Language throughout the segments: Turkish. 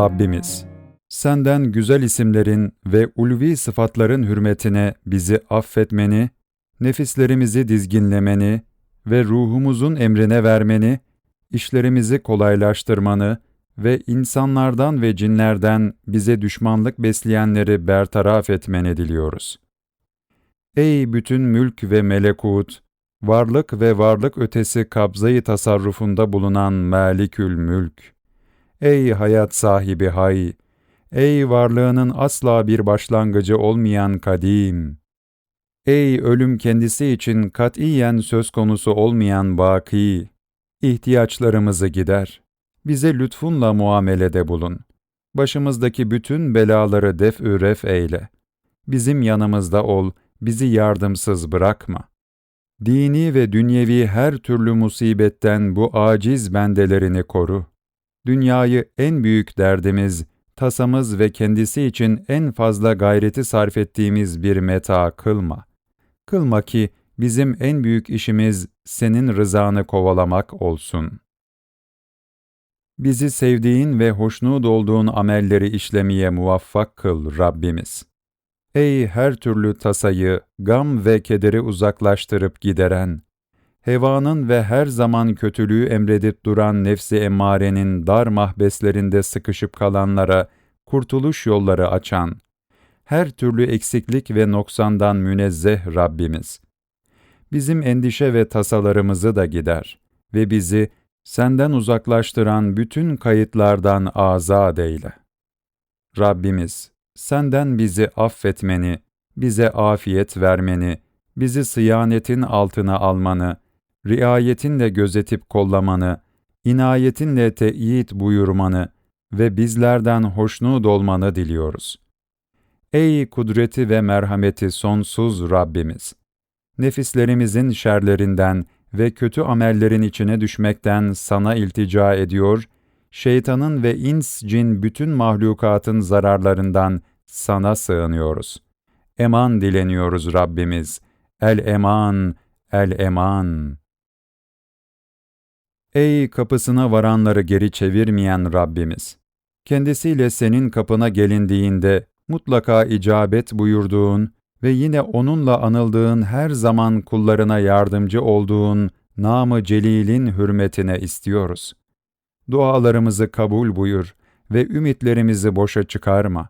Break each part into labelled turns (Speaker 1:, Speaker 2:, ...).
Speaker 1: Rabbimiz, senden güzel isimlerin ve ulvi sıfatların hürmetine bizi affetmeni, nefislerimizi dizginlemeni ve ruhumuzun emrine vermeni, işlerimizi kolaylaştırmanı ve insanlardan ve cinlerden bize düşmanlık besleyenleri bertaraf etmeni diliyoruz. Ey bütün mülk ve melekut, varlık ve varlık ötesi kabzayı tasarrufunda bulunan Malikül Mülk! Ey hayat sahibi hay! Ey varlığının asla bir başlangıcı olmayan kadim! Ey ölüm kendisi için katiyen söz konusu olmayan baki! İhtiyaçlarımızı gider. Bize lütfunla muamelede bulun. Başımızdaki bütün belaları def-ü ref eyle. Bizim yanımızda ol, bizi yardımsız bırakma. Dini ve dünyevi her türlü musibetten bu aciz bendelerini koru. Dünyayı en büyük derdimiz, tasamız ve kendisi için en fazla gayreti sarf ettiğimiz bir meta kılma. Kılma ki bizim en büyük işimiz senin rızanı kovalamak olsun. Bizi sevdiğin ve hoşnut olduğun amelleri işlemeye muvaffak kıl Rabbimiz. Ey her türlü tasayı, gam ve kederi uzaklaştırıp gideren, hevanın ve her zaman kötülüğü emredip duran nefsi emmarenin dar mahbeslerinde sıkışıp kalanlara kurtuluş yolları açan, her türlü eksiklik ve noksandan münezzeh Rabbimiz. Bizim endişe ve tasalarımızı da gider ve bizi senden uzaklaştıran bütün kayıtlardan azad eyle. Rabbimiz, senden bizi affetmeni, bize afiyet vermeni, bizi sıyanetin altına almanı, riayetinle gözetip kollamanı, inayetinle teyit buyurmanı ve bizlerden hoşnut olmanı diliyoruz. Ey kudreti ve merhameti sonsuz Rabbimiz! Nefislerimizin şerlerinden ve kötü amellerin içine düşmekten sana iltica ediyor, şeytanın ve ins cin bütün mahlukatın zararlarından sana sığınıyoruz. Eman dileniyoruz Rabbimiz. El eman, el eman. Ey kapısına varanları geri çevirmeyen Rabbimiz! Kendisiyle senin kapına gelindiğinde mutlaka icabet buyurduğun ve yine onunla anıldığın her zaman kullarına yardımcı olduğun namı celilin hürmetine istiyoruz. Dualarımızı kabul buyur ve ümitlerimizi boşa çıkarma.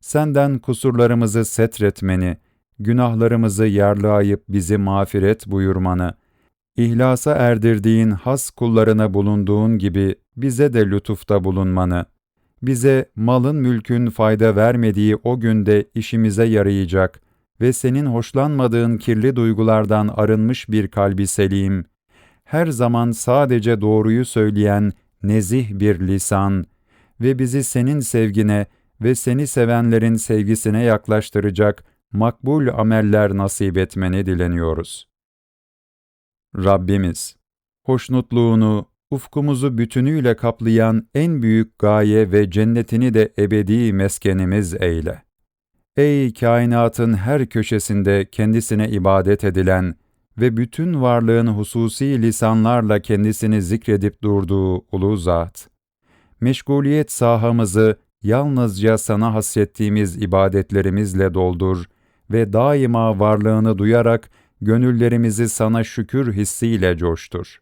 Speaker 1: Senden kusurlarımızı setretmeni, günahlarımızı yarlayıp bizi mağfiret buyurmanı, ihlasa erdirdiğin has kullarına bulunduğun gibi bize de lütufta bulunmanı, bize malın mülkün fayda vermediği o günde işimize yarayacak ve senin hoşlanmadığın kirli duygulardan arınmış bir kalbi selim, her zaman sadece doğruyu söyleyen nezih bir lisan ve bizi senin sevgine ve seni sevenlerin sevgisine yaklaştıracak makbul ameller nasip etmeni dileniyoruz. Rabbimiz, hoşnutluğunu, ufkumuzu bütünüyle kaplayan en büyük gaye ve cennetini de ebedi meskenimiz eyle. Ey kainatın her köşesinde kendisine ibadet edilen ve bütün varlığın hususi lisanlarla kendisini zikredip durduğu ulu zat! Meşguliyet sahamızı yalnızca sana hasrettiğimiz ibadetlerimizle doldur ve daima varlığını duyarak gönüllerimizi sana şükür hissiyle coştur.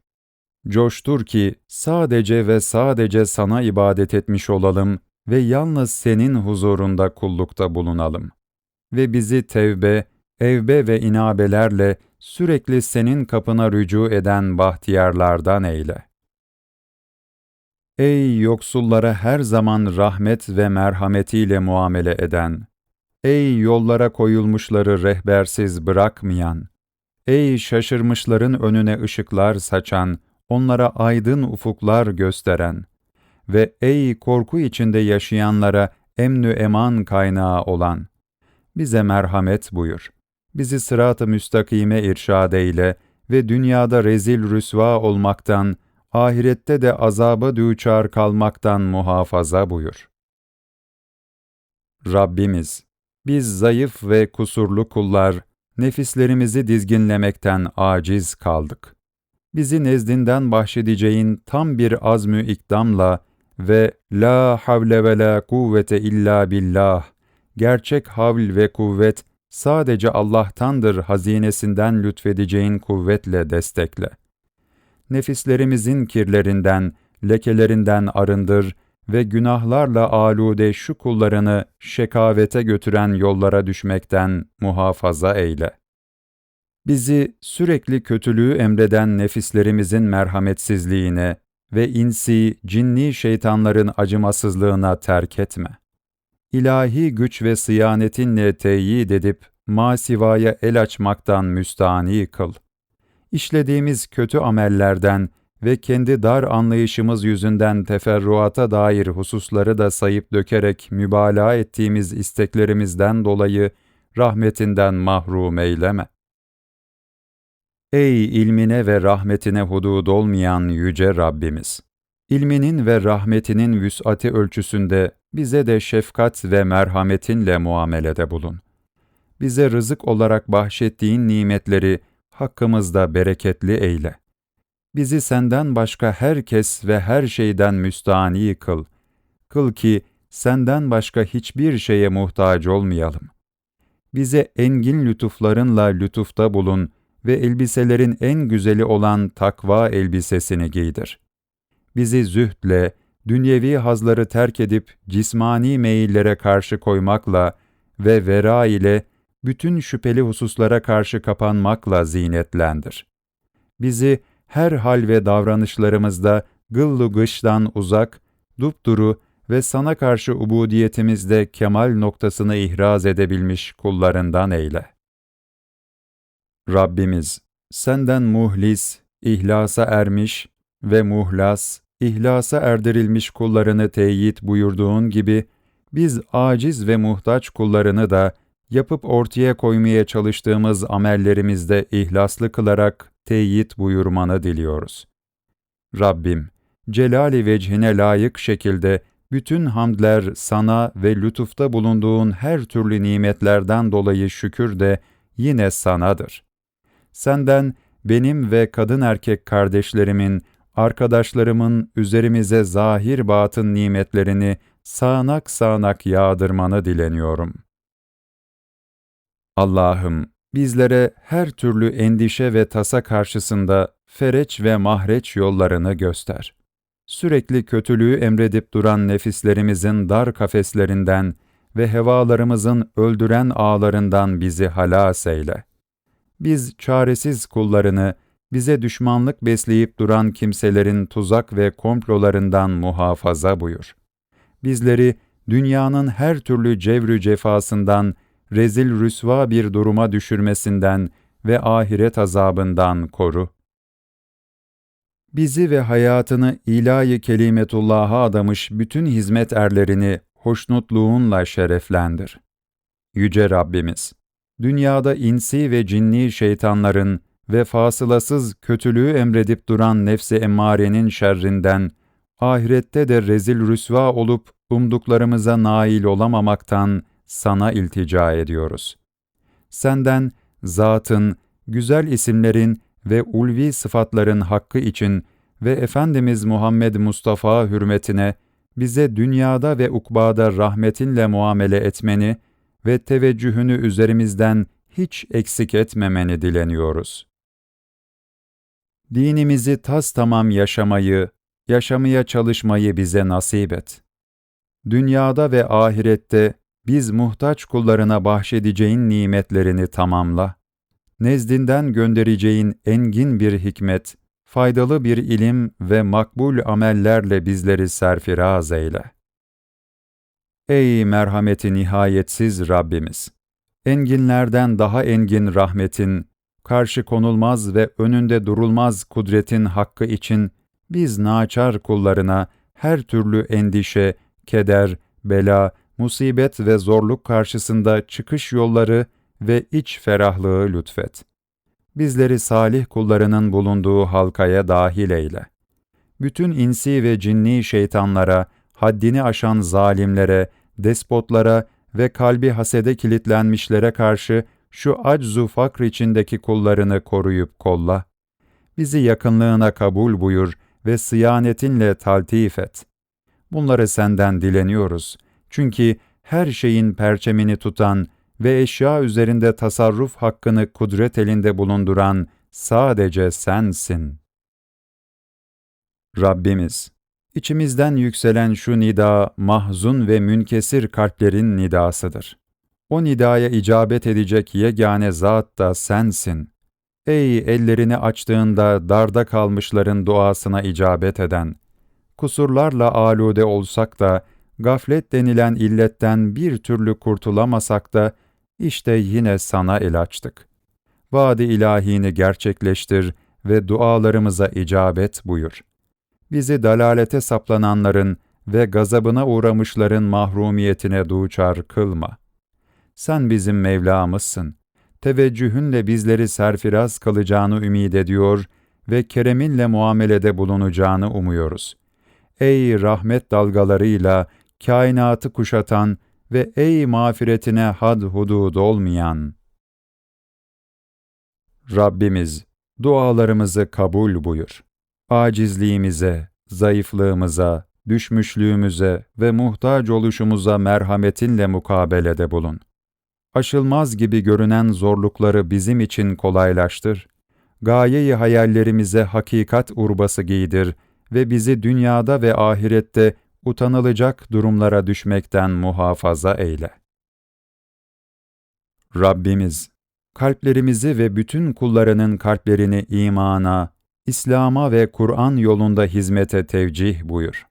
Speaker 1: Coştur ki sadece ve sadece sana ibadet etmiş olalım ve yalnız senin huzurunda kullukta bulunalım. Ve bizi tevbe, evbe ve inabelerle sürekli senin kapına rücu eden bahtiyarlardan eyle. Ey yoksullara her zaman rahmet ve merhametiyle muamele eden, ey yollara koyulmuşları rehbersiz bırakmayan, ey şaşırmışların önüne ışıklar saçan, onlara aydın ufuklar gösteren ve ey korku içinde yaşayanlara emnü eman kaynağı olan, bize merhamet buyur. Bizi sırat-ı müstakime irşad eyle ve dünyada rezil rüsva olmaktan, ahirette de azaba düçar kalmaktan muhafaza buyur. Rabbimiz, biz zayıf ve kusurlu kullar, nefislerimizi dizginlemekten aciz kaldık. Bizi nezdinden bahşedeceğin tam bir azmü ikdamla ve la havle ve la kuvvete illa billah. Gerçek havl ve kuvvet sadece Allah'tandır hazinesinden lütfedeceğin kuvvetle destekle. Nefislerimizin kirlerinden, lekelerinden arındır ve günahlarla alude şu kullarını şekavete götüren yollara düşmekten muhafaza eyle. Bizi sürekli kötülüğü emreden nefislerimizin merhametsizliğine ve insi, cinni şeytanların acımasızlığına terk etme. İlahi güç ve sıyanetinle teyit edip masivaya el açmaktan müstani kıl. İşlediğimiz kötü amellerden ve kendi dar anlayışımız yüzünden teferruata dair hususları da sayıp dökerek mübalağa ettiğimiz isteklerimizden dolayı rahmetinden mahrum eyleme. Ey ilmine ve rahmetine hudud olmayan yüce Rabbimiz! İlminin ve rahmetinin vüs'ati ölçüsünde bize de şefkat ve merhametinle muamelede bulun. Bize rızık olarak bahşettiğin nimetleri hakkımızda bereketli eyle. Bizi senden başka herkes ve her şeyden müstani kıl. Kıl ki senden başka hiçbir şeye muhtaç olmayalım. Bize engin lütuflarınla lütufta bulun ve elbiselerin en güzeli olan takva elbisesini giydir. Bizi zühdle, dünyevi hazları terk edip cismani meyillere karşı koymakla ve vera ile bütün şüpheli hususlara karşı kapanmakla zinetlendir. Bizi her hal ve davranışlarımızda gıllu gıştan uzak, dupduru ve sana karşı ubudiyetimizde kemal noktasını ihraz edebilmiş kullarından eyle. Rabbimiz, senden muhlis, ihlasa ermiş ve muhlas, ihlasa erdirilmiş kullarını teyit buyurduğun gibi, biz aciz ve muhtaç kullarını da yapıp ortaya koymaya çalıştığımız amellerimizde ihlaslı kılarak teyit buyurmanı diliyoruz. Rabbim, celali vechine layık şekilde bütün hamdler sana ve lütufta bulunduğun her türlü nimetlerden dolayı şükür de yine sanadır. Senden benim ve kadın erkek kardeşlerimin, arkadaşlarımın üzerimize zahir batın nimetlerini sağanak sağanak yağdırmanı dileniyorum. Allah'ım, bizlere her türlü endişe ve tasa karşısında fereç ve mahreç yollarını göster. Sürekli kötülüğü emredip duran nefislerimizin dar kafeslerinden ve hevalarımızın öldüren ağlarından bizi halas eyle. Biz çaresiz kullarını, bize düşmanlık besleyip duran kimselerin tuzak ve komplolarından muhafaza buyur. Bizleri dünyanın her türlü cevrü cefasından, rezil rüsva bir duruma düşürmesinden ve ahiret azabından koru. Bizi ve hayatını ilahi kelimetullah'a adamış bütün hizmet erlerini hoşnutluğunla şereflendir. Yüce Rabbimiz, dünyada insi ve cinni şeytanların ve fasılasız kötülüğü emredip duran nefsi emmarenin şerrinden, ahirette de rezil rüsva olup umduklarımıza nail olamamaktan sana iltica ediyoruz. Senden zatın, güzel isimlerin ve ulvi sıfatların hakkı için ve Efendimiz Muhammed Mustafa hürmetine bize dünyada ve ukbada rahmetinle muamele etmeni ve teveccühünü üzerimizden hiç eksik etmemeni dileniyoruz. Dinimizi tas tamam yaşamayı, yaşamaya çalışmayı bize nasip et. Dünyada ve ahirette biz muhtaç kullarına bahşedeceğin nimetlerini tamamla. Nezdinden göndereceğin engin bir hikmet, faydalı bir ilim ve makbul amellerle bizleri serfiraz eyle. Ey merhameti nihayetsiz Rabbimiz! Enginlerden daha engin rahmetin, karşı konulmaz ve önünde durulmaz kudretin hakkı için biz naçar kullarına her türlü endişe, keder, bela, musibet ve zorluk karşısında çıkış yolları ve iç ferahlığı lütfet. Bizleri salih kullarının bulunduğu halkaya dahil eyle. Bütün insi ve cinni şeytanlara, haddini aşan zalimlere, despotlara ve kalbi hasede kilitlenmişlere karşı şu aczu fakr içindeki kullarını koruyup kolla. Bizi yakınlığına kabul buyur ve sıyanetinle taltif et. Bunları senden dileniyoruz. Çünkü her şeyin perçemini tutan ve eşya üzerinde tasarruf hakkını kudret elinde bulunduran sadece sensin. Rabbimiz, içimizden yükselen şu nida, mahzun ve münkesir kalplerin nidasıdır. O nidaya icabet edecek yegane zat da sensin. Ey ellerini açtığında darda kalmışların duasına icabet eden, kusurlarla alude olsak da, gaflet denilen illetten bir türlü kurtulamasak da, işte yine sana el açtık. Vaadi ilahini gerçekleştir ve dualarımıza icabet buyur. Bizi dalalete saplananların ve gazabına uğramışların mahrumiyetine duçar kılma. Sen bizim Mevlamızsın. Teveccühünle bizleri serfiraz kalacağını ümid ediyor ve kereminle muamelede bulunacağını umuyoruz. Ey rahmet dalgalarıyla kainatı kuşatan ve ey mağfiretine had hudud olmayan! Rabbimiz, dualarımızı kabul buyur. Acizliğimize, zayıflığımıza, düşmüşlüğümüze ve muhtaç oluşumuza merhametinle mukabelede bulun. Aşılmaz gibi görünen zorlukları bizim için kolaylaştır. Gayeyi hayallerimize hakikat urbası giydir ve bizi dünyada ve ahirette utanılacak durumlara düşmekten muhafaza eyle. Rabbimiz, kalplerimizi ve bütün kullarının kalplerini imana, İslam'a ve Kur'an yolunda hizmete tevcih buyur.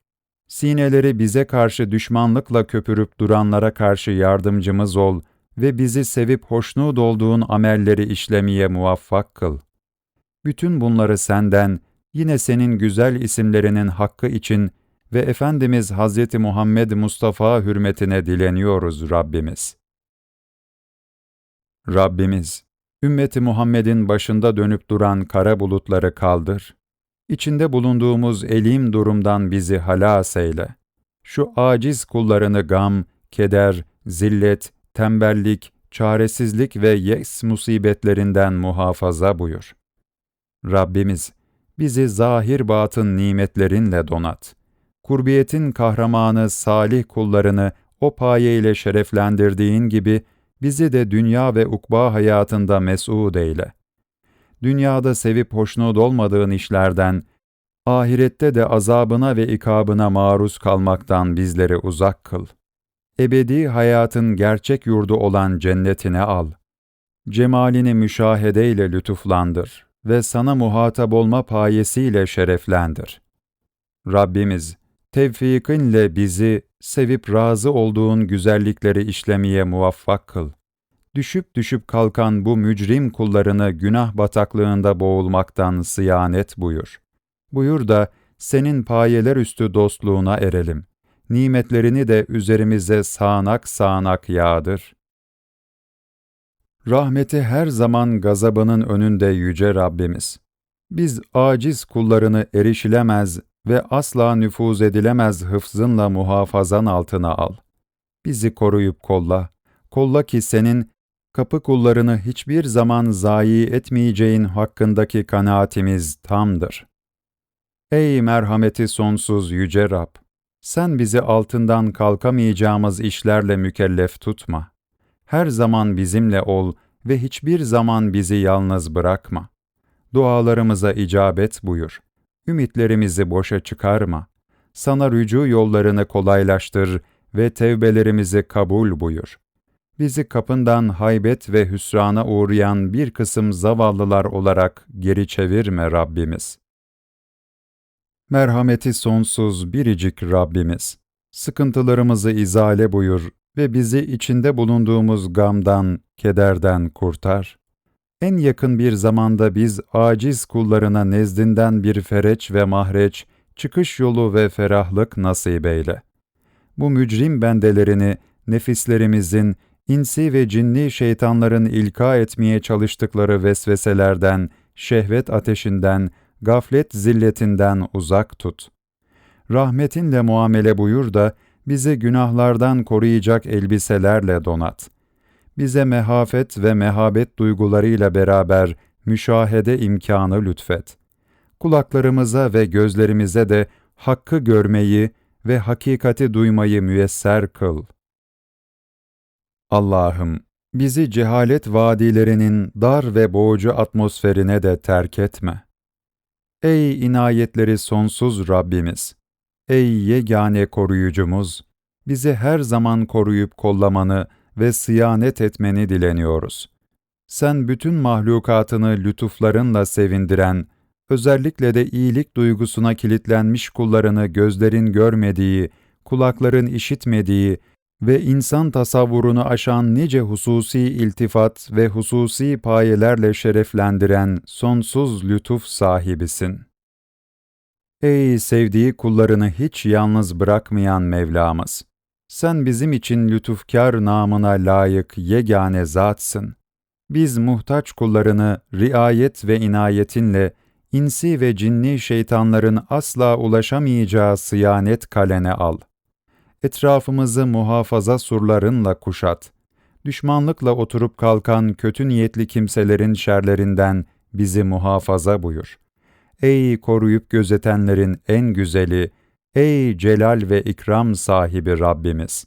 Speaker 1: Sineleri bize karşı düşmanlıkla köpürüp duranlara karşı yardımcımız ol ve bizi sevip hoşnut olduğun amelleri işlemeye muvaffak kıl. Bütün bunları senden, yine senin güzel isimlerinin hakkı için ve Efendimiz Hazreti Muhammed Mustafa hürmetine dileniyoruz Rabbimiz. Rabbimiz, ümmeti Muhammed'in başında dönüp duran kara bulutları kaldır. İçinde bulunduğumuz elim durumdan bizi halas eyle. Şu aciz kullarını gam, keder, zillet, tembellik, çaresizlik ve yes musibetlerinden muhafaza buyur. Rabbimiz, bizi zahir batın nimetlerinle donat. Kurbiyetin kahramanı salih kullarını o paye ile şereflendirdiğin gibi, bizi de dünya ve ukba hayatında mes'ud eyle. Dünyada sevip hoşnut olmadığın işlerden, ahirette de azabına ve ikabına maruz kalmaktan bizleri uzak kıl. Ebedi hayatın gerçek yurdu olan cennetine al. Cemalini müşahedeyle lütuflandır ve sana muhatap olma payesiyle şereflendir. Rabbimiz, tevfikinle bizi sevip razı olduğun güzellikleri işlemeye muvaffak kıl. Düşüp düşüp kalkan bu mücrim kullarını günah bataklığında boğulmaktan sıyanet buyur. Buyur da senin payeler üstü dostluğuna erelim. Nimetlerini de üzerimize sağanak sağanak yağdır. Rahmeti her zaman gazabının önünde yüce Rabbimiz. Biz aciz kullarını erişilemez ve asla nüfuz edilemez hıfzınla muhafazan altına al. Bizi koruyup kolla. Kolla ki senin kapı kullarını hiçbir zaman zayi etmeyeceğin hakkındaki kanaatimiz tamdır. Ey merhameti sonsuz yüce Rab! Sen bizi altından kalkamayacağımız işlerle mükellef tutma. Her zaman bizimle ol ve hiçbir zaman bizi yalnız bırakma. Dualarımıza icabet buyur ümitlerimizi boşa çıkarma. Sana rücu yollarını kolaylaştır ve tevbelerimizi kabul buyur. Bizi kapından haybet ve hüsrana uğrayan bir kısım zavallılar olarak geri çevirme Rabbimiz. Merhameti sonsuz biricik Rabbimiz, sıkıntılarımızı izale buyur ve bizi içinde bulunduğumuz gamdan, kederden kurtar. En yakın bir zamanda biz aciz kullarına nezdinden bir fereç ve mahreç, çıkış yolu ve ferahlık nasip eyle. Bu mücrim bendelerini nefislerimizin, insi ve cinni şeytanların ilka etmeye çalıştıkları vesveselerden, şehvet ateşinden, gaflet zilletinden uzak tut. Rahmetinle muamele buyur da, bizi günahlardan koruyacak elbiselerle donat.'' Bize mehafet ve mehabet duygularıyla beraber müşahede imkanı lütfet. Kulaklarımıza ve gözlerimize de hakkı görmeyi ve hakikati duymayı müyesser kıl. Allah'ım, bizi cehalet vadilerinin dar ve boğucu atmosferine de terk etme. Ey inayetleri sonsuz Rabbimiz! Ey yegane koruyucumuz! Bizi her zaman koruyup kollamanı ve sıyanet etmeni dileniyoruz. Sen bütün mahlukatını lütuflarınla sevindiren, özellikle de iyilik duygusuna kilitlenmiş kullarını gözlerin görmediği, kulakların işitmediği ve insan tasavvurunu aşan nice hususi iltifat ve hususi payelerle şereflendiren sonsuz lütuf sahibisin. Ey sevdiği kullarını hiç yalnız bırakmayan Mevlamız! Sen bizim için lütufkar namına layık yegane zatsın. Biz muhtaç kullarını riayet ve inayetinle insi ve cinni şeytanların asla ulaşamayacağı sıyanet kalene al. Etrafımızı muhafaza surlarınla kuşat. Düşmanlıkla oturup kalkan kötü niyetli kimselerin şerlerinden bizi muhafaza buyur. Ey koruyup gözetenlerin en güzeli, ey celal ve ikram sahibi Rabbimiz!